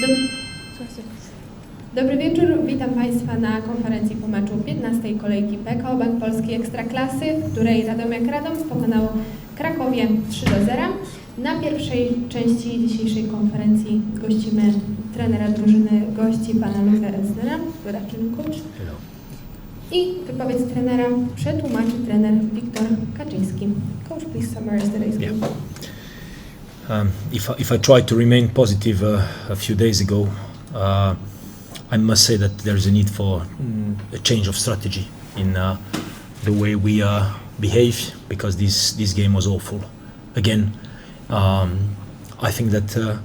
Dob- Dobry wieczór, witam Państwa na konferencji po meczu 15 kolejki PKO Bank Polski Ekstraklasy, w której Radomiak Radom pokonało Krakowie 3 do 0. Na pierwszej części dzisiejszej konferencji gościmy trenera drużyny gości, pana Luka Elsnera. Good afternoon, coach. Hello. I wypowiedź trenera przetłumaczy trener Wiktor Kaczyński. Coach, please summarize today's Yeah. Um, if, I- if I tried to remain positive uh, a few days ago, uh, I must say that there's a need for mm, a change of strategy in uh, the way we uh, behave because this, this game was awful. Again, um, I think that uh,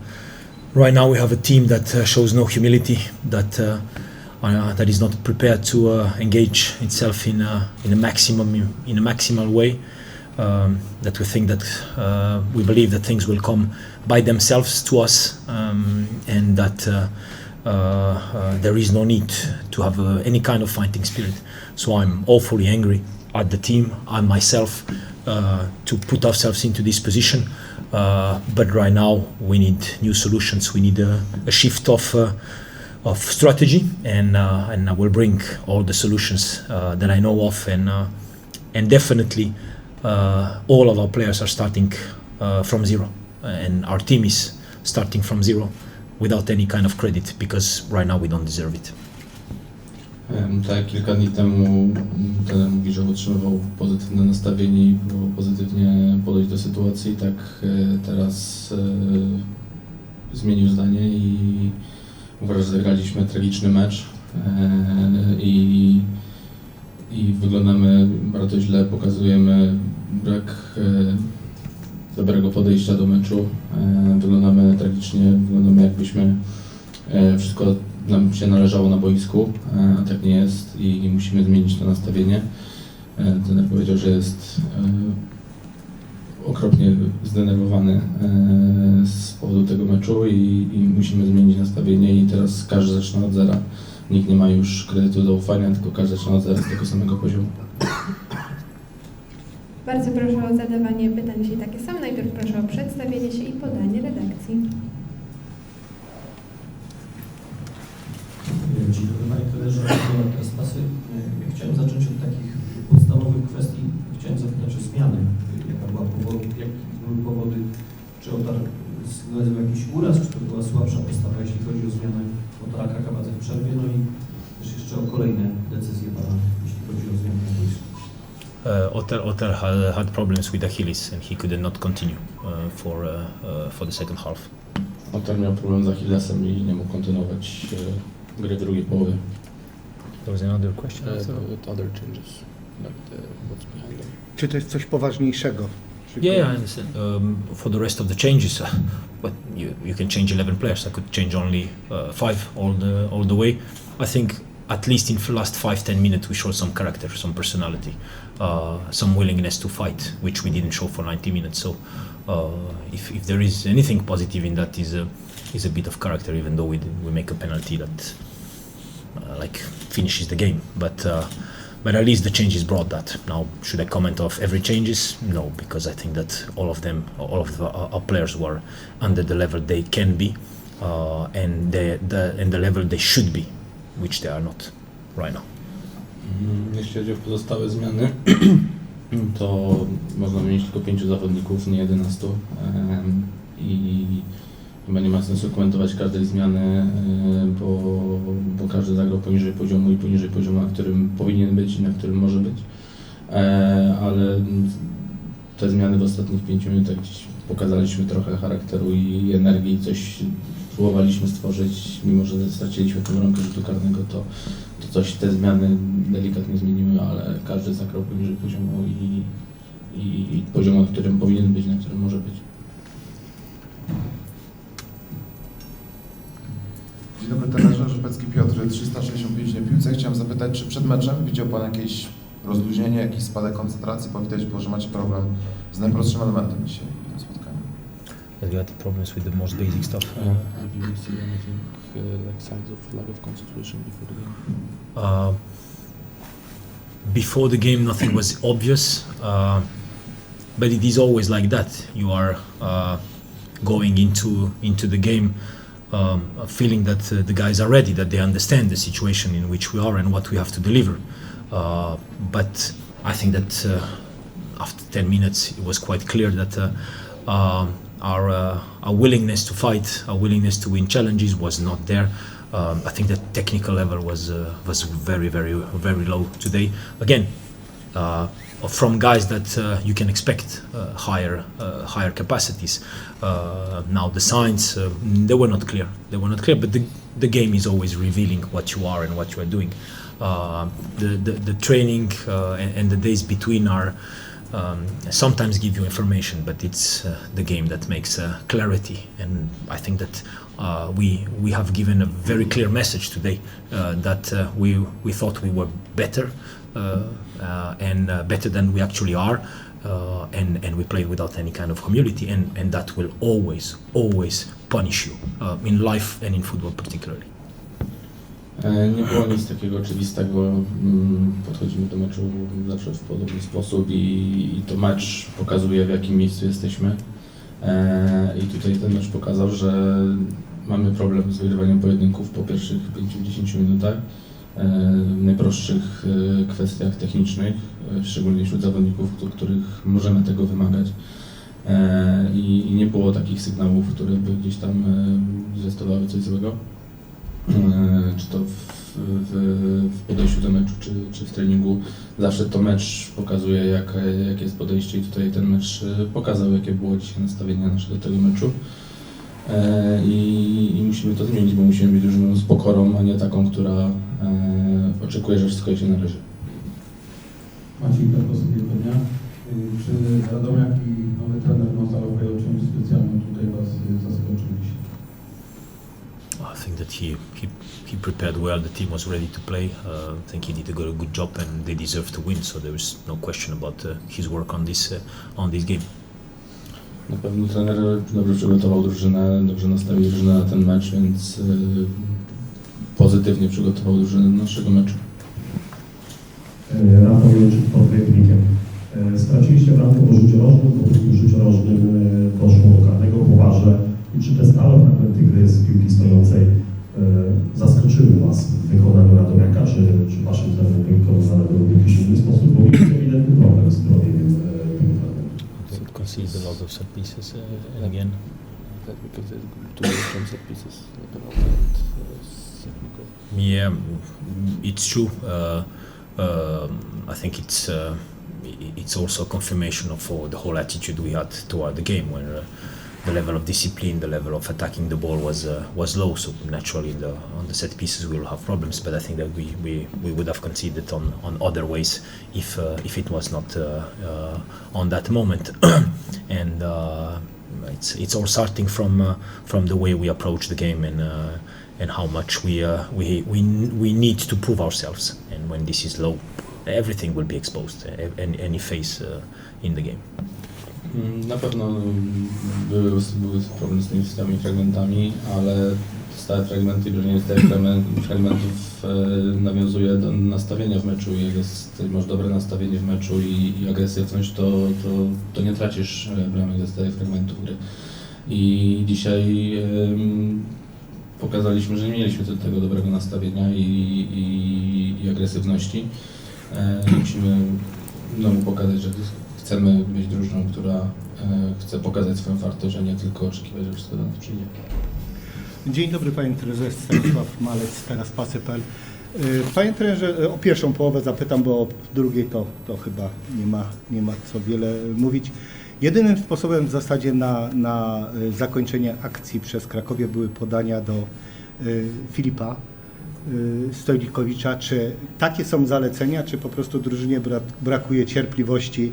right now we have a team that uh, shows no humility, that that is not prepared to engage itself in in a maximum in a maximal way. Um, that we think that uh, we believe that things will come by themselves to us um, and that uh, uh, uh, there is no need to have uh, any kind of fighting spirit. So I'm awfully angry at the team and myself uh, to put ourselves into this position. But right now we need new solutions. We need a, a shift of of strategy, and and I will bring all the solutions that I know of, and and definitely all of our players are starting uh, from zero, and our team is starting from zero without any kind of credit because right now we don't deserve it. Em, Tak, kilka dni temu ten mówi, że utrzymywał pozytywne nastawienie i próbował pozytywnie podejść do sytuacji, tak e, teraz e, zmienił zdanie i uważa, że zagraliśmy tragiczny mecz e, i, i wyglądamy bardzo źle, pokazujemy brak e, dobrego podejścia do meczu, e, wyglądamy tragicznie, wyglądamy jakbyśmy e, wszystko nam się należało na boisku, e, a tak nie jest i musimy zmienić to nastawienie. E, Trener powiedział, że jest e, okropnie zdenerwowany e, z powodu tego meczu i, i musimy zmienić nastawienie i teraz każdy zaczyna od zera. Nikt nie ma już kredytu zaufania, tylko każdy zera z tego samego poziomu. Bardzo proszę o zadawanie pytań, jeśli takie są. Najpierw proszę o przedstawienie się i podanie redakcji. Dzień dobry Panie Trenerze, teraz pasy. Ja chciałem zacząć od takich podstawowych kwestii. Chciałem zapytać o zmiany. Jaka była powód, jakie były powody? Czy Otar sygnalizował jakiś uraz, czy to była słabsza postawa, jeśli chodzi o zmianę Otara Kakabadze w przerwie? No i też jeszcze o kolejne decyzje Pana, jeśli chodzi o zmianę. Uh, Otter, Otter had, had problems with Achilles and he could not continue uh, for uh, uh, for the second half. Otar miał problem z Achillesem i nie mógł kontynuować e, gry w drugiej połowie. There was another question. uh, other changes, like the, what's behind them. Czy to jest coś poważniejszego? Yeah, I understand. Um, for the rest of the changes, uh, but you, you can change 11 players. I could change only uh, five all the all the way. I think at least in the last five ten minutes we showed some character, some personality, uh, some willingness to fight, which we didn't show for 90 minutes. So, uh, if, if there is anything positive in that, is a is a bit of character, even though we we make a penalty that uh, like finishes the game, but. Uh, but at least the changes brought that. Now, should I comment of every changes? No, because I think that all of them, all of the, our players were under the level they can be, uh, and the, the and the level they should be, which they are not right now. Mm, Jeśli chodzi o pozostałe zmiany, to można wymienić tylko pięciu zawodników, nie 11. em, I chyba nie ma sensu komentować każdej zmiany, e, bo, bo każdy zagrał poniżej poziomu i poniżej poziomu, na którym powinien być i na którym może być. E, Ale te zmiany w ostatnich pięciu minutach pokazaliśmy trochę charakteru i energii, coś próbowaliśmy stworzyć, mimo że straciliśmy tę bramkę rzutu karnego, to to coś te zmiany delikatnie zmieniły, ale każdy zagrał poniżej poziomu i, i, i poziomu, na którym powinien być, na którym może być. Dzień dobry trenerze, Rzepecki Piotr, 365 na piłce. Chciałem zapytać, czy przed meczem widział Pan jakieś rozluźnienie, jakiś spadek koncentracji, bo widać było, że macie problem z najprostszym elementem dzisiaj w tym spotkaniu. You had problems with the most basic stuff. Uh, have you seen anything uh, like signs of lack of concentration before the game? Uh, before the game, nothing was obvious, uh, but it is always like that. You are uh, going into into the game um, a feeling that uh, the guys are ready, that they understand the situation in which we are and what we have to deliver. Uh, but I think that uh, after 10 minutes, it was quite clear that um, our, our willingness to fight, our willingness to win challenges was not there. Um, I think the technical level was uh, was very, very, very low today. Again, uh, from guys that uh, you can expect uh, higher uh, higher capacities. Uh, now the signs uh, they were not clear. They were not clear, but the, the game is always revealing what you are and what you are doing. Uh, the, the the training and, and the days between are. Um, sometimes give you information, but it's the game that makes clarity. And I think that we we have given a very clear message today that we we thought we were better and uh, better than we actually are, uh, and and we played without any kind of humility, and and that will always always punish you uh, in life and in football particularly. E, Nie było nic takiego oczywistego. Mm, Podchodzimy do meczu zawsze w podobny sposób i, i to mecz pokazuje w jakim miejscu jesteśmy. E, I tutaj ten mecz pokazał, że mamy problem z wygrywaniem pojedynków po pierwszych 5-10 minutach. E, W najprostszych e, kwestiach technicznych, e, szczególnie wśród zawodników, od których możemy tego wymagać. I, nie było takich sygnałów, które by gdzieś tam zwiastowały coś złego. Czy to w, w, podejściu do meczu, czy, czy w treningu. Zawsze to mecz pokazuje, jak, jakie jest podejście i tutaj ten mecz pokazał, jakie było dzisiaj nastawienie nasze do tego meczu. I, I musimy to zmienić, bo musimy być drużyną z pokorą, a nie taką, która e, oczekuje, że wszystko idzie na razie. Maciej Karkowski dnia. Y, Czy Radomiak i nowy trener Mazalowej o czymś specjalnym tutaj Was y, zaskoczył dzisiaj? I think that he, he, he prepared well. The team was ready to play. Uh, I think he did a good, a good job, and they deserve to win. So there is no question about uh, his work on this uh, on this game. Na pewno trener dobrze przygotował drużynę, dobrze nastawił drużynę na ten mecz, więc e, pozytywnie przygotował drużynę do naszego meczu. Y, Rafał Jęczyk pod Rybnikiem. Y, Straciliście bramkę po rzucie rożnym, po drugim rzucie rożnym y, doszło do karnego po warze. I czy te stałe fragmenty gry z piłki stojącej y, zaskoczyły Was w wykonaniu Radomiaka, czy, czy Waszym zdaniem wykonane były w jakiś inny sposób? Bo mieliście ewidentny problem z prowadzeniem y, tego fragmentu. So it conceded a lot of set pieces uh, again. That because there's two different set pieces. Yeah, mm, it's true. Uh, um, I think it's uh, it's also a confirmation of uh, the whole attitude we had toward the game, where uh, the level of discipline, the level of attacking the ball was uh, was low. So naturally, the, on the set pieces, we will have problems. But I think that we, we, we would have conceded on, on other ways if uh, if it was not on that moment. and it's it's all starting from uh, from the way we approach the game and. Uh, and how much we, uh, we, we, we need to prove ourselves. And when this is low, everything will be exposed, any, any phase uh, in the game. Mm, Na pewno mm, były, były problemy z tymi fragmentami, ale stałe fragmenty, stałych fragmen- fragmentów e, nawiązuje do nastawienia w meczu jak jest, masz dobre nastawienie w meczu i, i agresywność, to, to, to nie tracisz e, bramek ze stałych fragmentów gry. I dzisiaj pokazaliśmy, że nie mieliśmy te- tego dobrego nastawienia i, i, i agresywności. E, musimy znowu pokazać, że chcemy być drużyną, która chce pokazać swoją wartość, a nie tylko oczekiwać, że wszystko do nas przyjdzie. Dzień dobry Panie Trenerze, Stanisław Malec, teraz pasy.pl. Y, Panie Trenerze, y, o pierwszą połowę zapytam, bo o drugiej to, to chyba nie ma, nie ma co wiele mówić. Jedynym sposobem w zasadzie na, na zakończenie akcji przez Krakowie były podania do Filipa Stojlikowicza. Czy takie są zalecenia, czy po prostu drużynie bra, brakuje cierpliwości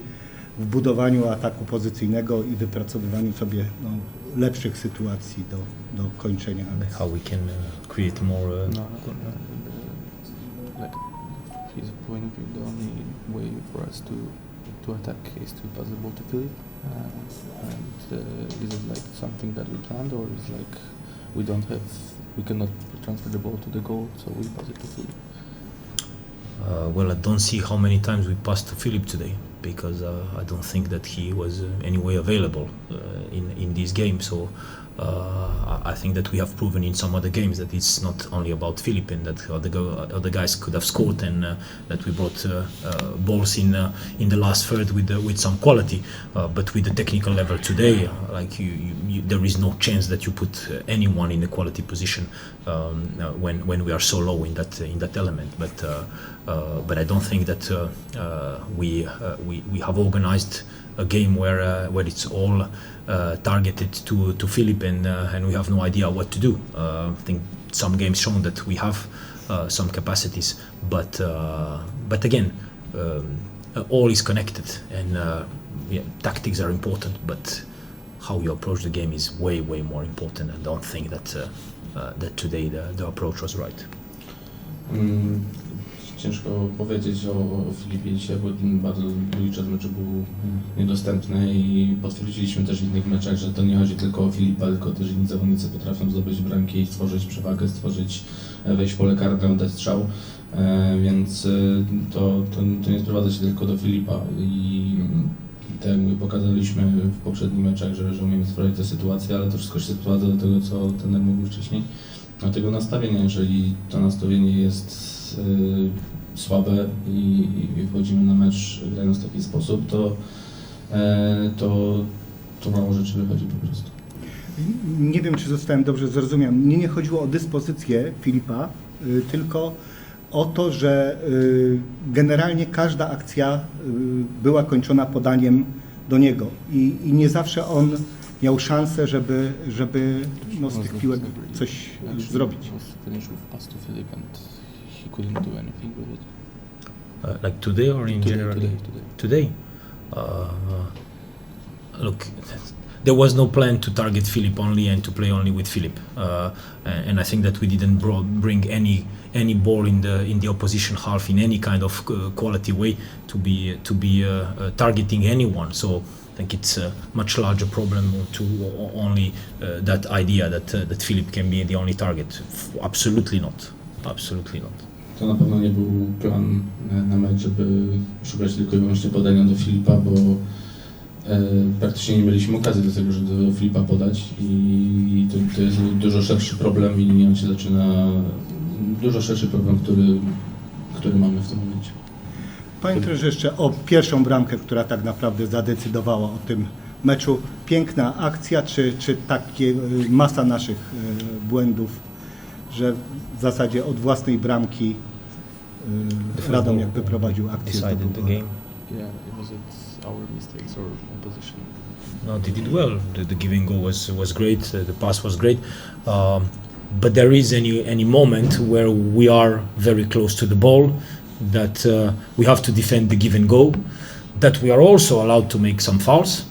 w budowaniu ataku pozycyjnego i wypracowywaniu sobie no, lepszych sytuacji do, do kończenia akcji? How we can uh, create more. Uh, No, no, no, uh, like his point of view, the only way for us to to attack is to pass the ball to Philip. Uh, and uh, is it like something that we planned, or is like we don't have, we cannot transfer the ball to the goal, so we pass it to Philip? Uh, well, I don't see how many times we passed to Philip today because uh, I don't think that he was uh, anyway available uh, in in this game. So uh, I think that we have proven in some other games that it's not only about Philip and that other, go, other guys could have scored and uh, that we brought uh, uh, balls in uh, in the last third with uh, with some quality. But with the technical level today, like you, you, you, there is no chance that you put anyone in a quality position um, when when we are so low in that in that element. But but I don't think that we, we we have organized a game where where it's all uh, targeted to to Philip and uh, and we have no idea what to do. Uh, I think some games shown that we have uh, some capacities, but but again, um, all is connected and yeah, tactics are important, but how you approach the game is way way more important. I don't think that that today the, the approach was right. Mm, Ciężko powiedzieć o, Filipie dzisiaj, bo bardzo długi czas meczu był niedostępny i potwierdziliśmy też w innych meczach, że to nie chodzi tylko o Filipa, tylko też inni zawodnicy potrafią zdobyć bramki i stworzyć przewagę, stworzyć, e, wejść w pole karne, strzał, e, więc e, to, to, to nie sprowadza się tylko do Filipa i tak jak pokazaliśmy w poprzednich meczach, że, że umiemy stworzyć te sytuacje, ale to wszystko się sprowadza do tego, co ten mówił wcześniej, do tego nastawienia. Jeżeli to nastawienie jest y, słabe i, i wchodzimy na mecz grając w taki sposób, to, e, to, to mało rzeczy wychodzi po prostu. Nie wiem, czy zostałem dobrze zrozumiany. Mnie nie chodziło o dyspozycję Filipa, y, tylko o to, że y, generalnie każda akcja y, była kończona podaniem do niego i, i nie zawsze on miał szansę, żeby, żeby no, z tych piłek coś zrobić. was finished with pass Philip and he couldn't do anything with it. Uh, like today or in today, general? today, today. Today, uh, look, there was no plan to target Philip only and to play only with Philip, uh, and I think that we didn't bro- bring any any ball in the in the opposition half in any kind of uh, quality way to be to be uh, uh, targeting anyone. So. I think it's a much larger problem to only uh, that idea that uh, that Philip can be the only target. Absolutely not. Absolutely not. To na pewno nie był plan na mecz, żeby szukać tylko i wyłącznie podania do Filipa, bo e, praktycznie nie mieliśmy okazji do tego, żeby do Filipa podać i to, to jest dużo szerszy problem i on się zaczyna, dużo szerszy problem, który, który mamy w tym momencie. Panie trenerze, jeszcze o pierwszą bramkę, która tak naprawdę zadecydowała o tym meczu. Piękna akcja, czy, czy takie y, masa naszych y, błędów, że w zasadzie od własnej bramki y, Radomiak wyprowadził akcję. Decided the zdobył gol. game. Yeah, was it our mistakes or opposition? No, they did well. The, the giving goal was was great. Uh, the pass was great. Um, but there is any any moment where we are very close to the ball that uh, we have to defend the give and go. That we are also allowed to make some fouls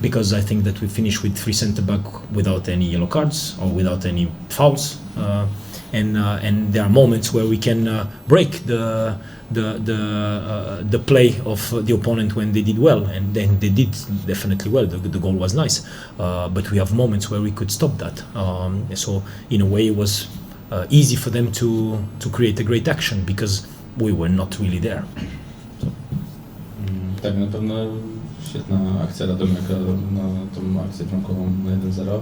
because I think that we finished with three centre back without any yellow cards or without any fouls. Uh, and uh, and there are moments where we can uh, break the the the uh, the play of the opponent when they did well, and then they did definitely well. The, the goal was nice, but we have moments where we could stop that. Um, so in a way, it was uh, easy for them to to create a great action because we were not really there. Mm, Tak, na pewno świetna akcja Radomiaka na tą akcję bramkową na 1-0,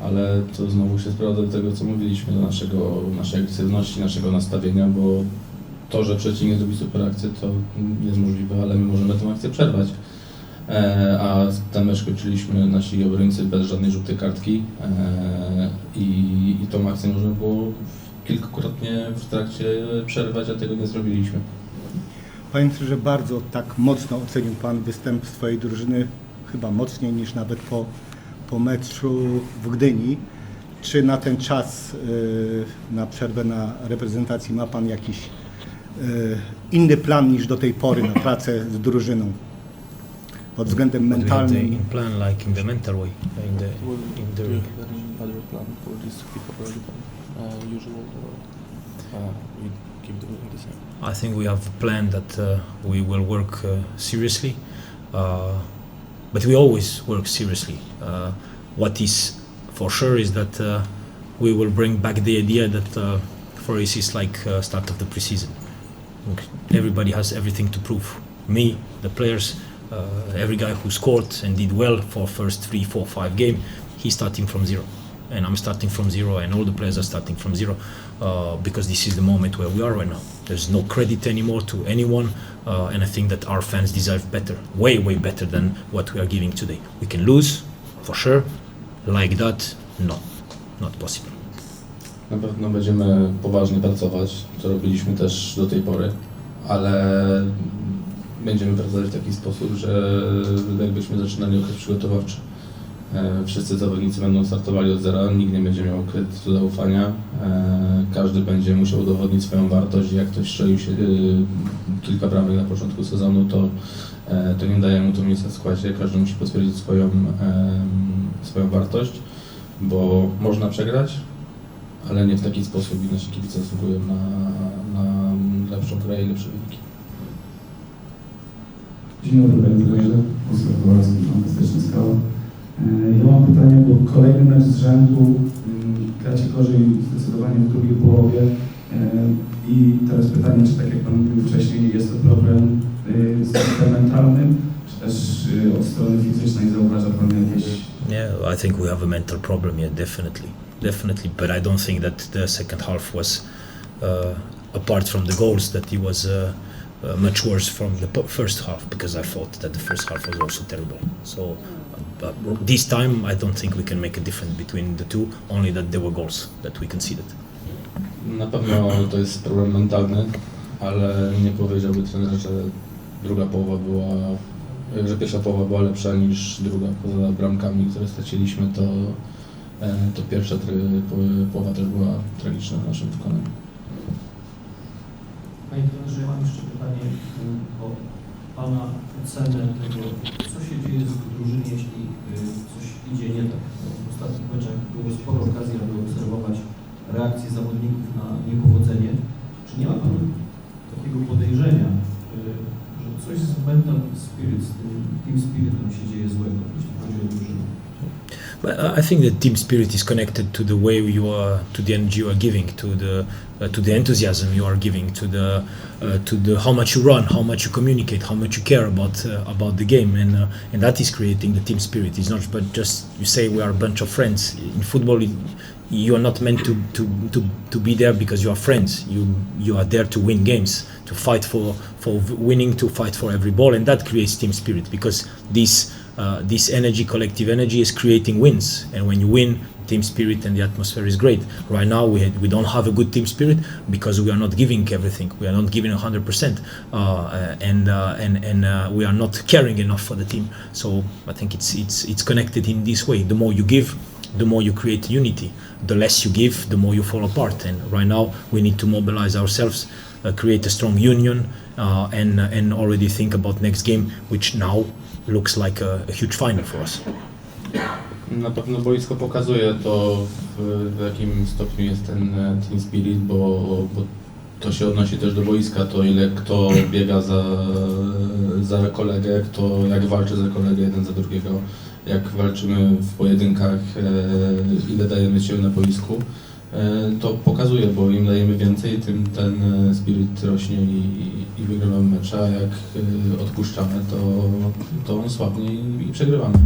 ale to znowu się sprowadza do tego, co mówiliśmy, do naszego, naszej agresywności, naszego nastawienia, bo to, że przeciwnik zrobi super akcję, to jest możliwe, ale my możemy tę akcję przerwać. E, a ten mecz kończyliśmy nasi obrońcy bez żadnej żółtej kartki e, i, i tą akcję można było kilkukrotnie w trakcie przerwać, a tego nie zrobiliśmy. Panie trenerze, bardzo tak mocno ocenił Pan występ swojej drużyny, chyba mocniej niż nawet po, po meczu w Gdyni. Czy na ten czas, y, na przerwę na reprezentacji ma Pan jakiś y, inny plan niż do tej pory na pracę z drużyną? Pod względem mentalnym. plan, like in the mental way, in the in do the you have any other plan for this FIFA World Cup? Uh, usual or uh, we keep doing the same? I think we have a plan that uh, we will work uh, seriously, uh, but we always work seriously. Uh, what is for sure is that uh, we will bring back the idea that uh, for us is like uh, start of the preseason. Everybody has everything to prove. Me, the players, uh, every guy who scored and did well for first three, four, five game, he's starting from zero, and I'm starting from zero, and all the players are starting from zero, uh, because this is the moment where we are right now. There's no credit anymore to anyone, uh, and I think that our fans deserve better, way, way better than what we are giving today. We can lose, for sure. Like that, no, not possible. Na pewno będziemy poważnie pracować, co robiliśmy też do tej pory, ale będziemy pracować w taki sposób, że jakbyśmy zaczynali okres przygotowawczy. E, Wszyscy zawodnicy będą startowali od zera, nikt nie będzie miał kredytu zaufania. E, Każdy będzie musiał udowodnić swoją wartość. Jak ktoś strzelił się y, kilka bramek na początku sezonu, to, e, to nie daje mu to miejsca w składzie. Każdy musi potwierdzić swoją, swoją wartość, bo można przegrać, ale nie w taki sposób i nasi kibice zasługują na, na lepszą grę i lepsze wyniki. Dzień dobry, panie trenerze. Oskar Kowalski, fantastyczny. E, Ja mam pytanie, bo kolejny mecz z rzędu mm, gracie gorzej zdecydowanie w drugiej połowie. E, I teraz pytanie, czy tak jak Pan mówił wcześniej, jest to problem e, stricte mentalny, czy też e, od strony fizycznej zauważa Pan jakieś Yeah, I think we have a mental problem. Yeah, definitely, definitely. But I don't think that the second half was, uh, apart from the goals, that it was uh, uh, much worse from the first half because I thought that the first half was also terrible. So, uh, this time I don't think we can make a difference between the two. Only that there were goals that we conceded. Na pewno to jest problem mentalny, ale nie powiedziałby trener, że druga połowa była, że pierwsza połowa była lepsza niż druga. Poza bramkami, które straciliśmy, to, e, to pierwsza połowa też była tragiczna w naszym wykonaniu. Panie trenerze, ja mam jeszcze pytanie y, o Pana ocenę tego, co się dzieje z drużynie, jeśli y, coś idzie nie tak. W ostatnich meczach było sporo okazji, aby obserwować reakcję zawodników na niepowodzenie. Czy nie ma Pan takiego podejrzenia, y, że coś z mental spirit, z tym team spiritem się dzieje złego, jeśli chodzi o drużynę? But I think the team spirit is connected to the way you are, to the energy you are giving, to the uh, to the enthusiasm you are giving, to the uh, to the how much you run, how much you communicate, how much you care about uh, about the game, and uh, and that is creating the team spirit. It's not but just you say we are a bunch of friends. In football, it- you are not meant to, to, to, to be there because you are friends. You you are there to win games, to fight for for winning, to fight for every ball, and that creates team spirit because this uh, this energy, collective energy, is creating wins. And when you win, team spirit and the atmosphere is great. Right now, we we don't have a good team spirit because we are not giving everything. We are not giving hundred percent, and uh, and and uh, we are not caring enough for the team. So I think it's it's it's connected in this way. The more you give, the more you create unity. The less you give, the more you fall apart. And right now, we need to mobilize ourselves, uh, create a strong union, uh, and and already think about next game, which now looks like a, a huge for us. Na pewno boisko pokazuje to, w, w jakim stopniu jest ten e, team spirit, bo, bo to się odnosi też do boiska, to ile kto biega za, za kolegę, kto jak walczy za kolegę jeden za drugiego, jak walczymy w pojedynkach, e, ile dajemy siły na boisku. E, to pokazuje, bo im dajemy więcej, tym ten spirit rośnie i, i, wygrywamy mecze, a jak e, odpuszczamy, to, to on słabnie i, i przegrywamy.